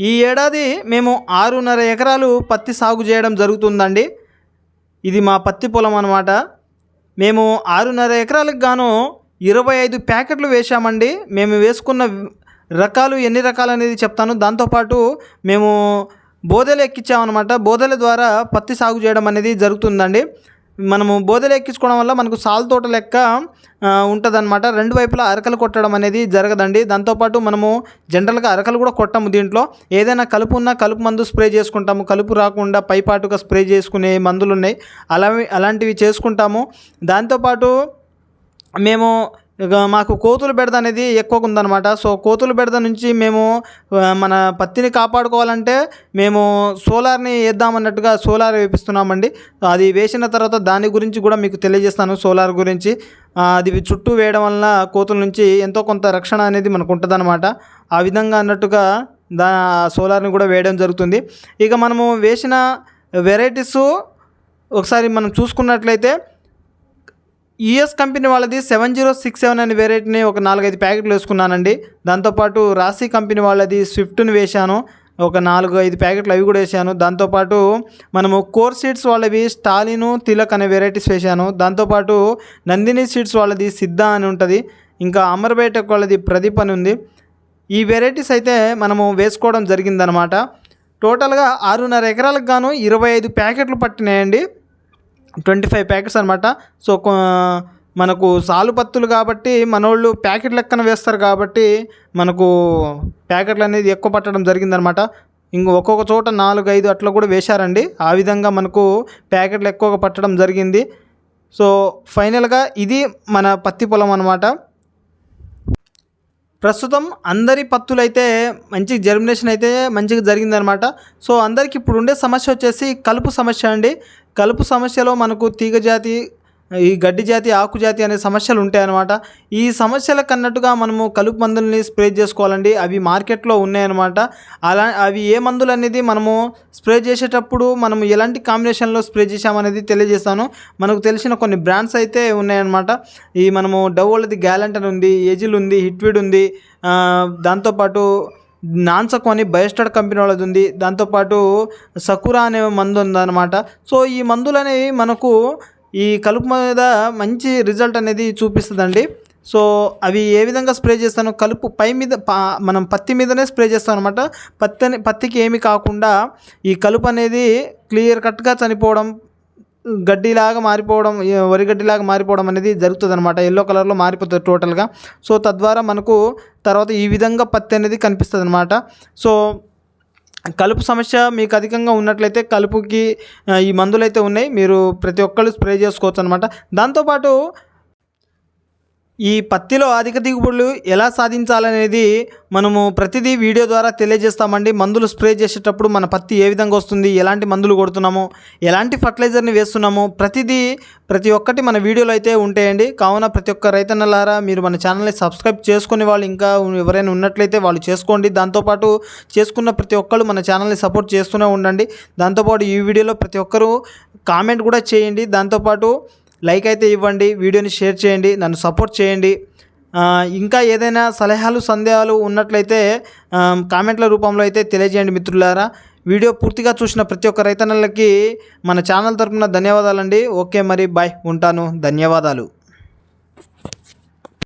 ఈ ఏడాది మేము ఆరున్నర ఎకరాలు పత్తి సాగు చేయడం జరుగుతుందండి. ఇది మా పత్తి పొలం అనమాట మేము ఆరున్నర ఎకరాలకు గాను ఇరవై ఐదు ప్యాకెట్లు వేశామండి. మేము వేసుకున్న రకాలు ఎన్ని రకాలు అనేది చెప్తాను. దాంతోపాటు మేము బోదెలు ఎక్కించామన్నమాట బోదెల ద్వారా పత్తి సాగు చేయడం అనేది జరుగుతుందండి. మనము బోదెలు ఎక్కించుకోవడం వల్ల మనకు సాల్ తోట లెక్క ఉంటుందన్నమాట. రెండు వైపులా అరకలు కొట్టడం అనేది జరగదండి. దాంతోపాటు మనము జనరల్గా అరకలు కూడా కొట్టము దీంట్లో. ఏదైనా కలుపు ఉన్నా కలుపు మందు స్ప్రే చేసుకుంటాము. కలుపు రాకుండా పైపాటుగా స్ప్రే చేసుకునే మందులు ఉన్నాయి అలా అలాంటివి చేసుకుంటాము. దాంతోపాటు మేము మాకు కోతులు బెడద అనేది ఎక్కువగా ఉందన్నమాట. సో కోతులు బెడద నుంచి మేము మన పత్తిని కాపాడుకోవాలంటే మేము సోలార్ని వేద్దామన్నట్టుగా సోలార్ వేపిస్తున్నామండి. అది వేసిన తర్వాత దాని గురించి కూడా మీకు తెలియజేస్తాను సోలార్ గురించి. అది చుట్టూ వేయడం వలన కోతుల నుంచి ఎంతో కొంత రక్షణ అనేది మనకు ఉంటుందన్నమాట. ఆ విధంగా అన్నట్టుగా దా సోలార్ని కూడా వేయడం జరుగుతుంది. ఇక మనము వేసిన వెరైటీస్ ఒకసారి మనం చూసుకున్నట్లయితే యుఎస్ కంపెనీ వాళ్ళది సెవెన్ జీరో సిక్స్ సెవెన్ అనే వెరైటీని ఒక నాలుగైదు ప్యాకెట్లు వేసుకున్నానండి. దాంతోపాటు రాశి కంపెనీ వాళ్ళది స్విఫ్ట్ని వేశాను. ఒక నాలుగు ఐదు ప్యాకెట్లు అవి కూడా వేసాను దాంతోపాటు మనము కోర్ సీడ్స్ వాళ్ళవి స్టాలిను తిలక్ అనే వెరైటీస్ వేశాను. దాంతోపాటు నందిని సీడ్స్ వాళ్ళది సిద్ధ అని ఉంటుంది. ఇంకా అమర్బేట వాళ్ళది ప్రదీప్ అని ఉంది. ఈ వెరైటీస్ అయితే మనము వేసుకోవడం జరిగిందనమాట. టోటల్గా ఆరున్నర ఎకరాలకు గాను ఇరవై ఐదు ప్యాకెట్లు పట్టినాయండి. ట్వంటీ ఫైవ్ ప్యాకెట్స్ అనమాట సో మనకు సాలు పత్తులు కాబట్టి మనోళ్ళు ప్యాకెట్ లెక్కన వేస్తారు కాబట్టి మనకు ప్యాకెట్లు అనేది ఎక్కువ పట్టడం జరిగిందనమాట ఇంక ఒక్కొక్క చోట నాలుగు ఐదు అట్లా కూడా వేశారండి. ఆ విధంగా మనకు ప్యాకెట్లు ఎక్కువగా పట్టడం జరిగింది. సో ఫైనల్గా ఇది మన పత్తి పొలం అనమాట ప్రస్తుతం అందరి పత్తులైతే మంచి జర్మినేషన్ అయితే మంచిగా జరిగిందనమాట సో అందరికి ఇప్పుడు ఉండే సమస్య వచ్చేసి కలుపు సమస్య అండి. కలుపు సమస్యలో మనకు తీగ జాతి ఈ గడ్డి జాతి ఆకు జాతి అనే సమస్యలు ఉంటాయన్నమాట. ఈ సమస్యలకు అన్నట్టుగా మనము కలుపు మందుల్ని స్ప్రే చేసుకోవాలండి. అవి మార్కెట్లో ఉన్నాయన్నమాట. అలా అవి ఏ మందులు అనేది మనము స్ప్రే చేసేటప్పుడు మనం ఎలాంటి కాంబినేషన్లో స్ప్రే చేసామనేది తెలియజేస్తాను. మనకు తెలిసిన కొన్ని బ్రాండ్స్ అయితే ఉన్నాయన్నమాట. ఈ మనము డవ్ వాళ్ళది గ్యాలంట్ అని ఉంది ఏజిల్ ఉంది హిట్విడ్ ఉంది దాంతోపాటు నాన్సకు అని బయోస్టార్ కంపెనీ వాళ్ళది ఉంది దాంతోపాటు సకురా అనే మందు ఉందన్నమాట. సో ఈ మందులు అనేవి మనకు ఈ కలుపు మీద మంచి రిజల్ట్ అనేది చూపిస్తుందండి. సో అవి ఏ విధంగా స్ప్రే చేస్తాను కలుపు పై మీద మనం పత్తి మీదనే స్ప్రే చేస్తాం అనమాట పత్తి పత్తికి ఏమి కాకుండా ఈ కలుపు అనేది క్లియర్ కట్గా చనిపోవడం గడ్డిలాగా మారిపోవడం వరి గడ్డిలాగా మారిపోవడం అనేది జరుగుతుంది అనమాట ఎల్లో కలర్లో మారిపోతుంది టోటల్గా. సో తద్వారా మనకు తర్వాత ఈ విధంగా పత్తి అనేది కనిపిస్తుంది అనమాట సో కలుపు సమస్య మీకు అధికంగా ఉన్నట్లయితే కలుపుకి ఈ మందులు అయితే ఉన్నాయి. మీరు ప్రతి ఒక్కళ్ళు స్ప్రే చేసుకోవచ్చు అనమాట దాంతోపాటు ఈ పత్తిలో అధిక దిగుబడులు ఎలా సాధించాలనేది మనము ప్రతిదీ వీడియో ద్వారా తెలియజేస్తామండి. మందులు స్ప్రే చేసేటప్పుడు మన పత్తి ఏ విధంగా వస్తుంది ఎలాంటి మందులు కొడుతున్నాము ఎలాంటి ఫర్టిలైజర్ని వేస్తున్నాము ప్రతిదీ ప్రతి ఒక్కటి మన వీడియోలో అయితే ఉంటాయండి. కావున ప్రతి ఒక్క రైతన్నలారా మీరు మన ఛానల్ని సబ్స్క్రైబ్ చేసుకునే వాళ్ళు ఇంకా ఎవరైనా ఉన్నట్లయితే వాళ్ళు చేసుకోండి. దాంతోపాటు చేసుకున్న ప్రతి ఒక్కరు మన ఛానల్ని సపోర్ట్ చేస్తూనే ఉండండి. దాంతోపాటు ఈ వీడియోలో ప్రతి ఒక్కరూ కామెంట్ కూడా చేయండి. దాంతోపాటు లైక్ అయితే ఇవ్వండి వీడియోని షేర్ చేయండి నన్ను సపోర్ట్ చేయండి. ఇంకా ఏదైనా సలహాలు సందేహాలు ఉన్నట్లయితే కామెంట్ల రూపంలో అయితే తెలియజేయండి మిత్రులారా. వీడియో పూర్తిగా చూసిన ప్రతి ఒక్క రైతన్నలకి మన ఛానల్ తరపున ధన్యవాదాలండి. ఓకే మరి బాయ్ ఉంటాను. ధన్యవాదాలు.